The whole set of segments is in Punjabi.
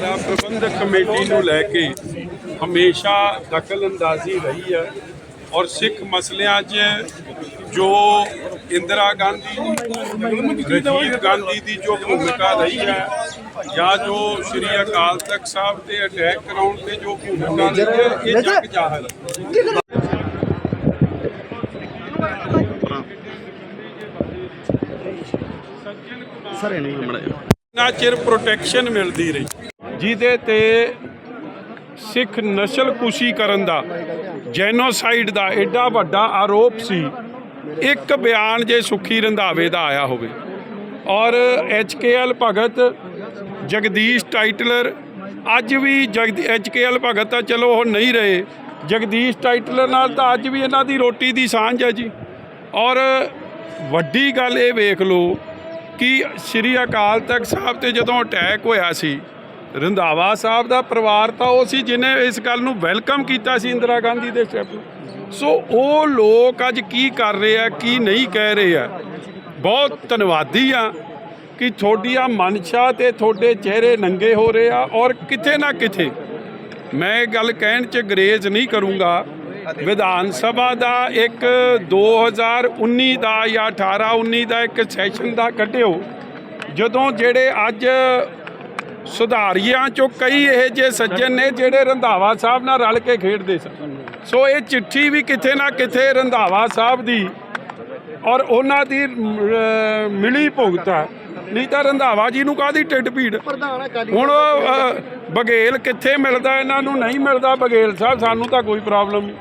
ਸਾਰਾ ਪ੍ਰਬੰਧਕ ਕਮੇਟੀ ਨੂੰ ਲੈ ਕੇ ਹਮੇਸ਼ਾ ਦਖਲਅੰਦਾਜ਼ੀ ਰਹੀ ਹੈ ਔਰ ਸਿੱਖ ਮਸਲਿਆਂ 'ਚ ਜੋ ਇੰਦਰਾ ਗਾਂਧੀ ਰਾਜੀਵ ਗਾਂਧੀ ਦੀ ਜੋ ਭੂਮਿਕਾ ਰਹੀ ਹੈ ਜਾਂ ਜੋ ਸ੍ਰੀ ਅਕਾਲ ਤਖਤ ਸਾਹਿਬ ਤੇ ਅਟੈਕ ਕਰਾਉਣ ਤੇ ਜੋ ਭੂਮਿਕਾ ਰਹੀ ਹੈ ਇਹ ਜਗ ਜਾਹਰ ਸਰ ਇਹਨੂੰ ਮੜਾ ਨਾ ਚਿਰ ਪ੍ਰੋਟੈਕਸ਼ਨ ਮਿਲਦੀ ਰਹੀ। ਜਿਹਦੇ ਤੇ ਸਿੱਖ ਨਸਲਕੁਸ਼ੀ ਕਰਨ ਦਾ, ਜੈਨੋਸਾਈਡ ਦਾ ਐਡਾ ਵੱਡਾ ਆਰੋਪ ਸੀ, ਇੱਕ ਬਿਆਨ ਜੇ ਸੁਖੀ ਰੰਧਾਵੇ ਦਾ ਆਇਆ ਹੋਵੇ। ਔਰ ਐਚਕੇਐਲ ਭਗਤ ਜਗਦੀਸ਼ ਟਾਈਟਲਰ, ਅੱਜ ਵੀ ਜਗਦੀ ਐਚਕੇਐਲ ਭਗਤ ਤਾਂ ਚਲੋ ਉਹ ਨਹੀਂ ਰਹੇ, ਜਗਦੀਸ਼ ਟਾਈਟਲਰ ਨਾਲ ਤਾਂ ਅੱਜ ਵੀ ਇਹਨਾਂ ਦੀ ਰੋਟੀ ਦੀ ਸਾਂਝ ਹੈ ਜੀ। ਔਰ ਵੱਡੀ ਗੱਲ ਇਹ ਵੇਖ ਲਓ ਕਿ ਸ੍ਰੀ ਅਕਾਲ ਤਖਤ ਸਾਹਿਬ ਤੇ ਜਦੋਂ ਅਟੈਕ ਹੋਇਆ ਸੀ ਰੰਧਾਵਾ ਸਾਹਿਬ ਦਾ ਪਰਿਵਾਰ ਤਾਂ ਉਹ ਸੀ ਜਿਨੇ ਇਸ ਗੱਲ ਨੂੰ ਵੈਲਕਮ ਕੀਤਾ ਸੀ ਇੰਦਰਾ ਗਾਂਧੀ ਦੇ ਸਟੈਪ ਨੂੰ। ਸੋ ਉਹ ਲੋਕ ਅੱਜ ਕੀ ਕਰ ਰਹੇ ਆ, ਕੀ ਨਹੀਂ ਕਹਿ ਰਹੇ ਆ? ਬਹੁਤ ਧੰਨਵਾਦੀ ਆ ਕਿ ਤੁਹਾਡੀਆਂ ਮਨਸ਼ਾ ਤੇ ਤੁਹਾਡੇ ਚਿਹਰੇ ਨੰਗੇ ਹੋ ਰਹੇ ਆ ਔਰ ਕਿਤੇ ਨਾ ਕਿਤੇ ਮੈਂ ਇਹ ਗੱਲ ਕਹਿਣ ਚ ਗਰੇਜ਼ ਨਹੀਂ ਕਰੂੰਗਾ। ਵਿਧਾਨ ਸਭਾ ਦਾ ਇੱਕ 2019 ਦਾ ਜਾਂ 18 19 ਦਾ ਇੱਕ ਸੈਸ਼ਨ ਦਾ ਕੱਢਿਓ। ਜਦੋਂ ਜਿਹੜੇ ਅੱਜ ਸੁਧਾਰੀਆਂ ਚੋਂ ਕਈ ਇਹ ਜੇ ਸੱਜਣ ਨੇ ਜਿਹੜੇ ਰੰਧਾਵਾ ਸਾਹਿਬ ਨਾਲ ਰਲ ਕੇ ਖੇਡਦੇ ਸਨ। ਸੋ ਇਹ ਚਿੱਠੀ ਵੀ ਕਿਤੇ ਨਾ ਕਿਤੇ ਰੰਧਾਵਾ ਸਾਹਿਬ ਦੀ ਔਰ ਉਹਨਾਂ ਦੀ ਮਿਲੀ ਭੁਗਤ ਹੈ। ਨਹੀਂ ਤਾਂ ਰੰਧਾਵਾ ਜੀ ਨੂੰ ਕਾਦੀ ਢਿੱਡ ਭੀੜ? ਹੁਣ ਬਘੇਲ ਕਿੱਥੇ ਮਿਲਦਾ ਇਹਨਾਂ ਨੂੰ ਨਹੀਂ ਮਿਲਦਾ ਬਘੇਲ ਸਾਹਿਬ ਸਾਨੂੰ ਤਾਂ ਕੋਈ ਪ੍ਰੋਬਲਮ ਨਹੀਂ।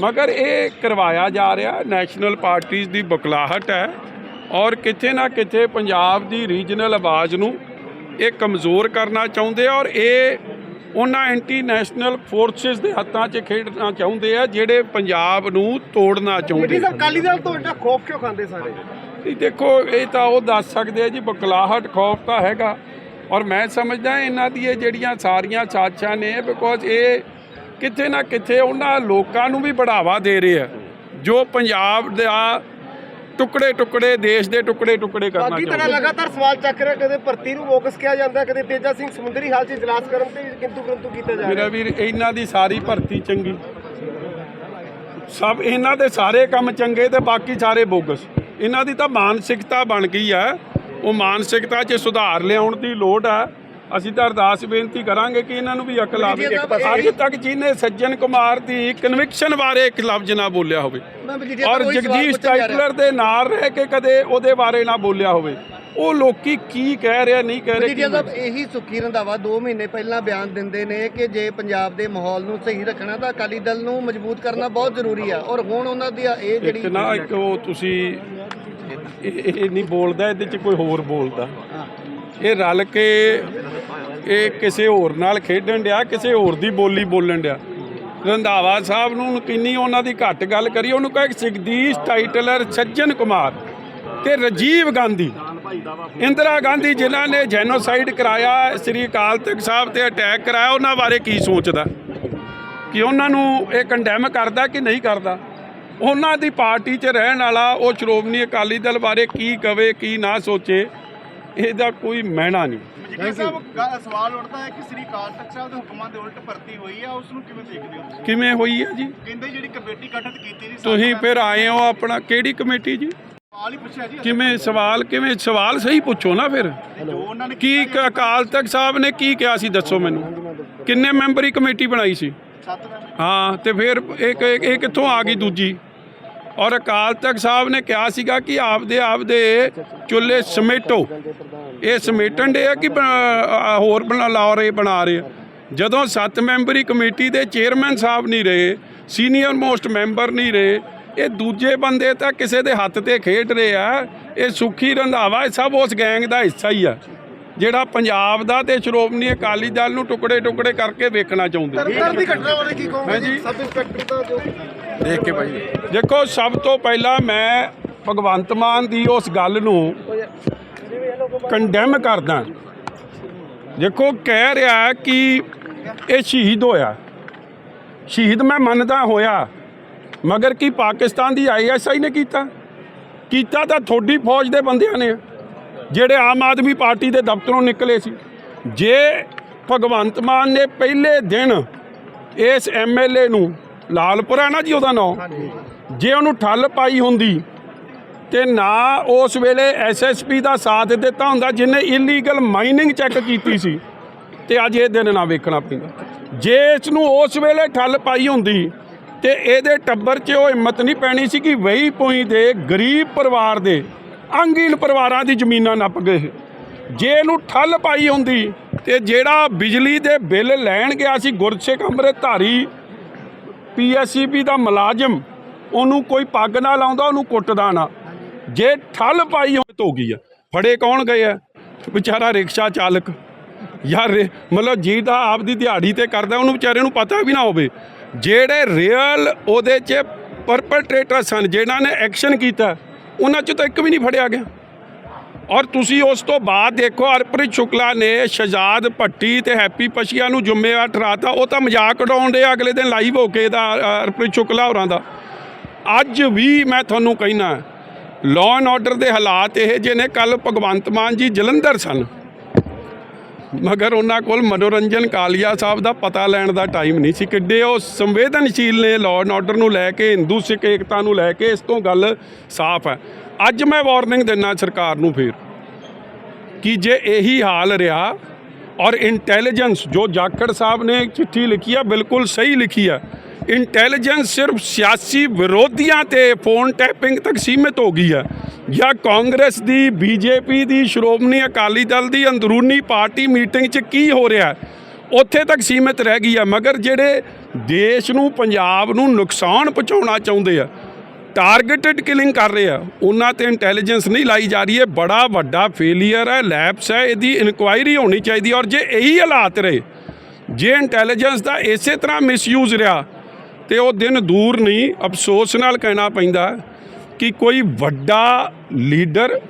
ਮਗਰ ਇਹ ਕਰਵਾਇਆ ਜਾ ਰਿਹਾ ਨੈਸ਼ਨਲ ਪਾਰਟੀਆਂ ਦੀ ਬਕਲਾਹਟ ਹੈ। ਔਰ ਕਿਤੇ ਨਾ ਕਿਤੇ ਪੰਜਾਬ ਦੀ ਰੀਜਨਲ ਆਵਾਜ਼ ਨੂੰ ਇਹ ਕਮਜ਼ੋਰ ਕਰਨਾ ਚਾਹੁੰਦੇ ਆ ਔਰ ਇਹ ਉਹਨਾਂ ਐਂਟੀ ਨੈਸ਼ਨਲ ਫੋਰਸਸ ਦੇ ਹੱਥਾਂ 'ਚ ਖੇਡਣਾ ਚਾਹੁੰਦੇ ਆ ਜਿਹੜੇ ਪੰਜਾਬ ਨੂੰ ਤੋੜਨਾ ਚਾਹੁੰਦੇ ਜੀ ਆ ਸਰ ਅਕਾਲੀ ਦਲ ਤੋਂ ਇੰਨਾ ਖੋਫ ਕਿਉਂ ਖਾਂਦੇ ਸਾਰੇ? ਨਹੀਂ ਦੇਖੋ ਇਹ ਤਾਂ ਉਹ ਦੱਸ ਸਕਦੇ ਆ ਜੀ ਬਕਲਾਹਟ ਖੌਫ ਤਾਂ ਹੈਗਾ। ਔਰ ਮੈਂ ਸਮਝਦਾ ਇਹਨਾਂ ਦੀ ਇਹ ਜਿਹੜੀਆਂ ਸਾਰੀਆਂ ਸਾਜ਼ਿਸ਼ਾਂ ਨੇ ਬਿਕੋਜ਼ ਇਹ ਕਿਤੇ ਨਾ ਕਿਤੇ ਉਹਨਾਂ ਲੋਕਾਂ ਨੂੰ ਵੀ ਬੜਾਵਾ ਦੇ ਰਹੇ ਆ। ਜੋ ਪੰਜਾਬ ਦਾ ਟੁਕੜੇ ਟੁਕੜੇ ਦੇਸ਼ ਦੇ ਟੁਕੜੇ ਟੁਕੜੇ ਕਰਨਾ ਬਾਕੀ ਤਰ੍ਹਾਂ ਲਗਾਤਾਰ ਸਵਾਲ ਚੱਕ ਰਿਹਾ ਕਦੇ ਭਰਤੀ ਨੂੰ ਫੋਕਸ ਕਿਹਾ ਜਾਂਦਾ ਕਦੇ ਤੇਜਾ ਸਿੰਘ ਸਮੁੰਦਰੀ ਹਾਲ 'ਚ ਇਜਲਾਸ ਕਰਨ ਤੇ ਕਿੰਤੂ ਕਿੰਤੂ ਕੀਤਾ ਜਾ ਮੇਰਾ ਵੀਰ ਇਹਨਾਂ ਦੀ ਸਾਰੀ ਭਰਤੀ ਚੰਗੀ। ਸਭ ਇਹਨਾਂ ਦੇ ਸਾਰੇ ਕੰਮ ਚੰਗੇ ਤੇ ਬਾਕੀ ਸਾਰੇ ਬੋਗਸ। ਇਹਨਾਂ ਦੀ ਤਾਂ ਮਾਨਸਿਕਤਾ ਬਣ ਗਈ ਹੈ ਉਹ ਮਾਨਸਿਕਤਾ 'ਚ ਸੁਧਾਰ ਲਿਆਉਣ ਦੀ ਲੋੜ ਹੈ ਅਸੀਂ ਤਾਂ ਅਰਦਾਸ ਬੇਨਤੀ ਕਰਾਂਗੇ ਕਿ ਇਹਨਾਂ ਨੂੰ ਵੀ ਅਕਲ ਆਵੇ। ਅੱਜ ਤੱਕ ਜਿਹਨੇ ਸੱਜਣ ਕੁਮਾਰ ਦੀ ਕਨਵਿਕਸ਼ਨ ਬਾਰੇ ਇੱਕ ਲਫ਼ਜ਼ ਨਾ ਬੋਲਿਆ ਹੋਵੇ ਔਰ ਜਗਦੀਸ਼ ਟਾਈਟਲਰ ਦੇ ਨਾਲ ਰਹਿ ਕੇ ਕਦੇ ਉਹਦੇ ਬਾਰੇ ਨਾ ਬੋਲਿਆ ਹੋਵੇ। ਉਹ ਲੋਕੀ ਕੀ ਕਹਿ ਰਿਹਾ ਨਹੀਂ ਕਹਿ ਰਹੇ ਜੀ ਸਾਹਿਬ ਇਹੀ ਸੁੱਖੀ ਰੰਧਾਵਾ 2 ਮਹੀਨੇ ਪਹਿਲਾਂ ਬਿਆਨ ਦਿੰਦੇ ਨੇ ਕਿ ਜੇ ਪੰਜਾਬ ਦੇ ਮਾਹੌਲ ਨੂੰ ਸਹੀ ਰੱਖਣਾ ਤਾਂ ਅਕਾਲੀ ਦਲ ਨੂੰ ਮਜ਼ਬੂਤ ਕਰਨਾ ਬਹੁਤ ਜ਼ਰੂਰੀ ਆ। ਔਰ ਹੁਣ ਉਹਨਾਂ ਦੀ ਇਹ ਇੱਕ ਜਿਹੜੀ ਨਾ ਇੱਕ ਉਹ ਤੁਸੀਂ ਇਹ ਨਹੀਂ ਬੋਲਦਾ ਇਹਦੇ ਚ ਕੋਈ ਹੋਰ ਬੋਲਦਾ। ਇਹ ਰਲ ਕੇ ਇਹ ਕਿਸੇ ਹੋਰ ਨਾਲ ਖੇਡਣ ਡਿਆ, ਕਿਸੇ ਹੋਰ ਦੀ ਬੋਲੀ ਬੋਲਣ ਡਿਆ। ਰੰਧਾਵਾ ਸਾਹਿਬ ਨੂੰ ਕਿੰਨੀ ਉਹਨਾਂ ਦੀ ਘੱਟ ਗੱਲ ਕਰੀ, ਉਹਨੂੰ ਕਹੇ ਜਗਦੀਸ਼ ਟਾਈਟਲਰ ਸੱਜਣ ਕੁਮਾਰ ਤੇ ਰਾਜੀਵ ਗਾਂਧੀ। ਇੰਦਰਾ ਗਾਂਧੀ ਜਿਨ੍ਹਾਂ ਨੇ ਜੈਨੋਸਾਈਡ ਕਰਾਇਆ, ਸ੍ਰੀ ਅਕਾਲ ਤਖਤ ਸਾਹਿਬ ਤੇ ਅਟੈਕ ਕਰਾਇਆ, ਉਹਨਾਂ ਬਾਰੇ ਕੀ ਸੋਚਦਾ? ਕਿ ਉਹਨਾਂ ਨੂੰ ਇਹ ਕੰਡੈਮ ਕਰਦਾ ਕਿ ਨਹੀਂ ਕਰਦਾ? ਉਹਨਾਂ ਦੀ ਪਾਰਟੀ 'ਚ ਰਹਿਣ ਵਾਲਾ ਉਹ ਸ਼੍ਰੋਮਣੀ ਅਕਾਲੀ ਦਲ ਬਾਰੇ ਕੀ ਕਵੇ, ਕੀ ਨਾ ਸੋਚੇ? ਇਹਦਾ ਕੋਈ ਮਹਿਣਾ ਨਹੀਂ। ਜੀ ਸਾਹਿਬ ਗ- ਸਵਾਲ ਉੱਠਦਾ ਹੈ ਕਿ ਸ੍ਰੀ ਅਕਾਲ ਤਖਤ ਸਾਹਿਬ ਦੇ ਹੁਕਮਾਂ ਦੇ ਉਲਟ ਭਰਤੀ ਹੋਈ ਹੈ ਉਸ ਨੂੰ ਕਿਵੇਂ ਦੇਖਦੇ ਹੋ ਕਿਵੇਂ ਹੋਈ ਹੈ ਜੀ? ਕਹਿੰਦੇ ਜਿਹੜੀ ਕਮੇਟੀ ਗਠਿਤ ਕੀਤੀ ਸੀ ਤੁਸੀਂ ਫਿਰ ਆਏ ਹੋ ਆਪਣਾ ਕਿਹੜੀ ਕਮੇਟੀ ਜੀ? ਸਵਾਲ ਹੀ ਪੁੱਛਿਆ ਜੀ ਕਿਵੇਂ ਸਵਾਲ ਕਿਵੇਂ ਸਵਾਲ ਸਹੀ ਪੁੱਛੋ ਨਾ ਫਿਰ। ਜੋ ਉਹਨਾਂ ਨੇ ਕੀ ਕ- ਅਕਾਲ ਤਖਤ ਸਾਹਿਬ ਨੇ ਕੀ ਕਿਹਾ ਸੀ ਦੱਸੋ ਮੈਨੂੰ। ਕਿੰਨੇ ਮੈਂਬਰੀ ਕਮੇਟੀ ਬਣਾਈ ਸੀ? ਸੱਤ ਮੈਂਬਰ। ਹਾਂ ਤੇ ਫਿਰ ਇਹ ਇਹ- ਇਹ ਕਿੱਥੋਂ ਆ ਗਈ ਦੂਜੀ? ਔਰ ਅਕਾਲ ਤਖਤ ਸਾਹਿਬ ਨੇ ਕਿਹਾ ਸੀਗਾ ਕਿ ਆਪਦੇ ਆਪਦੇ ਚੁੱਲ੍ਹੇ ਸਮੇਟੋ ਇਹ ਸਮੇਟਣ ਦੇ ਆ ਕਿ ਹੋਰ ਬਣਾ ਲਾ ਰਹੇ ਬਣਾ ਰਹੇ। ਜਦੋਂ ਸੱਤ ਮੈਂਬਰੀ ਕਮੇਟੀ ਦੇ ਚੇਅਰਮੈਨ ਸਾਹਿਬ ਨਹੀਂ ਰਹੇ ਸੀਨੀਅਰ ਮੋਸਟ ਮੈਂਬਰ ਨਹੀਂ ਰਹੇ ਇਹ ਦੂਜੇ ਬੰਦੇ ਤਾਂ ਕਿਸੇ ਦੇ ਹੱਥ ਤੇ ਖੇਡ ਰਹੇ ਆ ਇਹ ਸੁਖੀ ਰੰਧਾਵਾ ਇਹ ਸਭ ਉਸ ਗੈਂਗ ਦਾ ਹਿੱਸਾ ਹੀ ਆ ਜਿਹੜਾ ਪੰਜਾਬ ਦਾ ਤੇ ਸ਼੍ਰੋਮਣੀ ਅਕਾਲੀ ਦਲ ਨੂੰ ਟੁਕੜੇ ਟੁਕੜੇ ਕਰਕੇ ਵੇਖਣਾ ਚਾਹੁੰਦੇ ਤਰਨਤਾਰਨ ਦੀ ਘਟਨਾ ਬਾਰੇ ਕੀ ਕਹੋਗੇ ਹਾਂਜੀ। ਜੀ ਸਬ ਇੰਸਪੈਕਟਰ ਦਾ ਜੋ ਦੇਖ ਕੇ ਭਾਈ। ਦੇਖੋ, ਸਭ ਤੋਂ ਪਹਿਲਾਂ ਮੈਂ ਭਗਵੰਤ ਮਾਨ ਦੀ ਉਸ ਗੱਲ ਨੂੰ ਕੰਡੈਮ ਕਰਦਾ। ਦੇਖੋ, ਕਹਿ ਰਿਹਾ ਕਿ ਇਹ ਸ਼ਹੀਦ ਹੋਇਆ। ਸ਼ਹੀਦ ਮੈਂ ਮੰਨਦਾ ਹੋਇਆ, ਮਗਰ ਕੀ ਪਾਕਿਸਤਾਨ ਦੀ ਆਈਐਸਆਈ ਨੇ ਕੀਤਾ? ਕੀਤਾ ਤਾਂ ਥੋੜੀ ਫੌਜ ਦੇ ਬੰਦਿਆਂ ਨੇ, ਜਿਹੜੇ ਆਮ ਆਦਮੀ ਪਾਰਟੀ ਦੇ ਦਫ਼ਤਰੋਂ ਨਿਕਲੇ ਸੀ। ਜੇ ਭਗਵੰਤ ਮਾਨ ਨੇ ਪਹਿਲੇ ਦਿਨ ਇਸ ਐਮਐਲਏ ਨੂੰ ਲਾਲਪੁਰਾ ਨਾ ਜੀ ਉਹਦਾ ਨਾਮ ਜੇ ਉਹਨੂੰ ਠੱਲ ਪਾਈ ਹੁੰਦੀ ਤੇ ਨਾ ਉਸ ਵੇਲੇ ਐਸਐਸਪੀ ਦਾ ਸਾਥ ਦਿੱਤਾ ਹੁੰਦਾ ਜਿਹਨੇ ਇਲੀਗਲ ਮਾਈਨਿੰਗ ਚੈੱਕ ਕੀਤੀ ਸੀ ਤੇ ਅੱਜ ਇਹ ਦਿਨ ਨਾ ਵੇਖਣਾ ਪੈਂਦਾ। ਜੇ ਇਸ ਨੂੰ ਉਸ ਵੇਲੇ ਠੱਲ ਪਾਈ ਹੁੰਦੀ ਤੇ ਇਹਦੇ ਟੱਬਰ 'ਚ ਉਹ ਹਿੰਮਤ ਨਹੀਂ ਪੈਣੀ ਸੀ ਕਿ ਵਹੀ ਪੋਈ ਦੇ ਗਰੀਬ ਪਰਿਵਾਰ ਦੇ ਅੰਗਹੀਣ ਪਰਿਵਾਰਾਂ ਦੀ ਜ਼ਮੀਨਾਂ ਨੱਪ ਗਏ। ਜੇ ਇਹਨੂੰ ਠੱਲ ਪਾਈ ਹੁੰਦੀ ਤੇ ਜਿਹੜਾ ਬਿਜਲੀ ਦੇ ਬਿੱਲ ਲੈਣ ਗਿਆ ਸੀ ਗੁਰਸਿੱਖ ਅੰਮ੍ਰਿਤਧਾਰੀ ਪੀਐਸਸੀਬੀ ਦਾ ਮੁਲਾਜ਼ਮ, ਉਹਨੂੰ ਕੋਈ ਪੱਗ ਨਾ ਲਾਉਂਦਾ, ਉਹਨੂੰ ਕੁੱਟਦਾ ਨਾ। ਜੇ ਠੱਲ ਪਾਈ ਹੋਈ ਹੋ ਗਈ ਆ। ਫੜੇ ਕੌਣ ਗਏ ਆ? ਵਿਚਾਰਾ ਰਿਕਸ਼ਾ ਚਾਲਕ। ਯਾਰ ਰੇ- ਮਤਲਬ ਆਪ ਦੀ ਦਿਹਾੜੀ ਤੇ ਕਰਦਾ, ਉਹਨੂੰ ਵਿਚਾਰੇ ਨੂੰ ਪਤਾ ਵੀ ਨਾ ਹੋਵੇ। ਜਿਹੜੇ ਰੀਅਲ ਉਹਦੇ 'ਚ ਪਰਪਟਰੇਟਰ ਸਨ ਜਿਨ੍ਹਾਂ ਨੇ ਐਕਸ਼ਨ ਕੀਤਾ, ਉਹਨਾਂ 'ਚ ਤਾਂ ਇੱਕ ਵੀ ਨਹੀਂ ਫੜਿਆ ਗਿਆ। ਔਰ ਤੁਸੀਂ ਉਸ ਤੋਂ ਬਾਅਦ ਦੇਖੋ, ਹਰਪ੍ਰੀਤ ਸ਼ੁਕਲਾ ਨੇ ਸ਼ਹਜ਼ਾਦ ਭੱਟੀ ਤੇ ਹੈਪੀ ਪਸ਼ੀਆ ਨੂੰ ਜ਼ਿੰਮੇਵਾਰ ਠਹਿਰਾਤਾ। ਉਹ ਤਾਂ ਮਜ਼ਾਕ ਉਡਾਉਣ ਦੇ ਅਗਲੇ ਦਿਨ ਲਾਈਵ ਹੋ ਕੇ ਦਾ ਹਰਪ੍ਰੀਤ ਸ਼ੁਕਲਾ ਹੋਰਾਂ ਦਾ। ਅੱਜ ਵੀ ਮੈਂ ਤੁਹਾਨੂੰ ਕਹਿਣਾ ਲਾਅ ਐਂਡ ਆਰਡਰ ਦੇ ਹਾਲਾਤ ਇਹ ਜਿਹੇ ਨੇ ਕੱਲ ਭਗਵੰਤ ਮਾਨ ਜੀ ਜਲੰਧਰ ਸਨ। ਮਗਰ ਉਹਨਾਂ ਕੋਲ ਮਨੋਰੰਜਨ ਕਾਲੀਆ ਸਾਹਿਬ ਦਾ ਪਤਾ ਲੈਣ ਦਾ ਟਾਈਮ ਨਹੀਂ ਸੀ ਕਿੱਡੇ। ਉਹ ਸੰਵੇਦਨਸ਼ੀਲ ਨੇ ਲਾਅ ਐਂਡ ਆਰਡਰ ਨੂੰ ਲੈ ਕੇ, ਹਿੰਦੂ ਸਿੱਖ ਏਕਤਾ ਨੂੰ ਲੈ ਕੇ, ਇਸ ਤੋਂ ਗੱਲ ਸਾਫ਼ ਹੈ। ਅੱਜ ਮੈਂ ਵਾਰਨਿੰਗ ਦਿੰਨਾ ਸਰਕਾਰ ਨੂੰ ਫੇਰ ਕਿ ਜੇ ਇਹੀ ਹਾਲ ਰਿਹਾ ਔਰ ਇੰਟੈਲੀਜੈਂਸ ਜੋ ਜਾਖੜ ਸਾਹਿਬ ਨੇ ਚਿੱਠੀ ਲਿਖੀ ਆ, ਬਿਲਕੁਲ ਸਹੀ ਲਿਖੀ ਆ ਇੰਟੈਲੀਜੈਂਸ ਸਿਰਫ ਸਿਆਸੀ ਵਿਰੋਧੀਆਂ ਤੇ ਫੋਨ ਟੈਪਿੰਗ ਤੱਕ ਸੀਮਿਤ ਹੋ ਗਈ ਆ। ਜਾਂ ਕਾਂਗਰਸ ਦੀ, ਬੀਜੇਪੀ ਦੀ, ਸ਼੍ਰੋਮਣੀ ਅਕਾਲੀ ਦਲ ਦੀ, ਅੰਦਰੂਨੀ ਪਾਰਟੀ ਮੀਟਿੰਗ 'ਚ ਕੀ ਹੋ ਰਿਹਾ? ਉੱਥੇ ਤੱਕ ਸੀਮਿਤ ਰਹਿ ਗਈ ਆ, ਮਗਰ ਜਿਹੜੇ ਦੇਸ਼ ਨੂੰ, ਪੰਜਾਬ ਨੂੰ ਨੁਕਸਾਨ ਪਹੁੰਚਾਉਣਾ ਚਾਹੁੰਦੇ ਆ ਟਾਰਗੇਟਡ ਕਿਲਿੰਗ ਕਰ ਰਹੇ ਆ, ਉਹਨਾਂ ਤੇ ਇੰਟੈਲੀਜੈਂਸ ਨਹੀਂ ਲਾਈ ਜਾ ਰਹੀ ਹੈ, ਬੜਾ ਵੱਡਾ ਫੇਲੀਅਰ ਹੈ ਲੈਪਸ ਹੈ, ਇਹਦੀ ਇਨਕੁਆਇਰੀ ਹੋਣੀ ਚਾਹੀਦੀ ਔਰ ਜੇ ਇਹੀ ਹਾਲਾਤ ਰਹੇ, ਜੇ ਇੰਟੈਲੀਜੈਂਸ ਦਾ ਇਸੇ ਤਰ੍ਹਾਂ ਮਿਸਯੂਜ਼ ਰਿਹਾ, ਤੇ ਉਹ ਦਿਨ ਦੂਰ ਨਹੀਂ, ਅਫਸੋਸ ਨਾਲ ਕਹਿਣਾ ਪੈਂਦਾ ਕਿ ਕੋਈ ਵੱਡਾ ਲੀਡਰ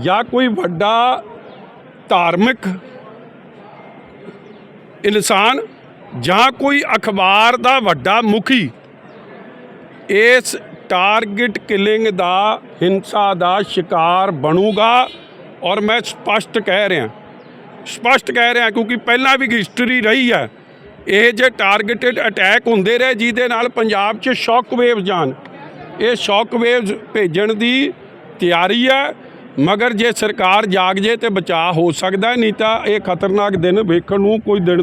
ਜਾਂ ਕੋਈ ਵੱਡਾ ਧਾਰਮਿਕ ਇਨਸਾਨ ਜਾਂ ਕੋਈ ਅਖਬਾਰ ਦਾ ਵੱਡਾ ਮੁਖੀ, ਇਸ ਟਾਰਗੇਟ ਕਿਲਿੰਗ ਦਾ ਹਿੰਸਾ ਦਾ ਸ਼ਿਕਾਰ ਬਣੂਗਾ। ਔਰ ਮੈਂ ਸਪਸ਼ਟ ਕਹਿ ਰਿਹਾ, ਸਪਸ਼ਟ ਕਹਿ ਰਿਹਾ ਕਿਉਂਕਿ ਪਹਿਲਾਂ ਵੀ ਹਿਸਟਰੀ ਰਹੀ ਹੈ। ਇਹ ਜੇ ਟਾਰਗੇਟਡ ਅਟੈਕ ਹੁੰਦੇ ਰਹੇ, ਜਿਹਦੇ ਨਾਲ ਪੰਜਾਬ 'ਚ ਸ਼ੌਕ ਵੇਵ ਜਾਣ ਇਹ ਸ਼ੌਕ ਵੇਵਸ ਭੇਜਣ ਦੀ ਤਿਆਰੀ ਹੈ। ਮਗਰ ਜੇ ਸਰਕਾਰ ਜਾਗ ਜੇ ਤੇ ਬਚਾਅ ਹੋ ਸਕਦਾ ਨਹੀਂ ਤਾਂ ਇਹ ਖਤਰਨਾਕ ਦਿਨ ਵੇਖਣ ਨੂੰ ਕੋਈ ਦਿਨ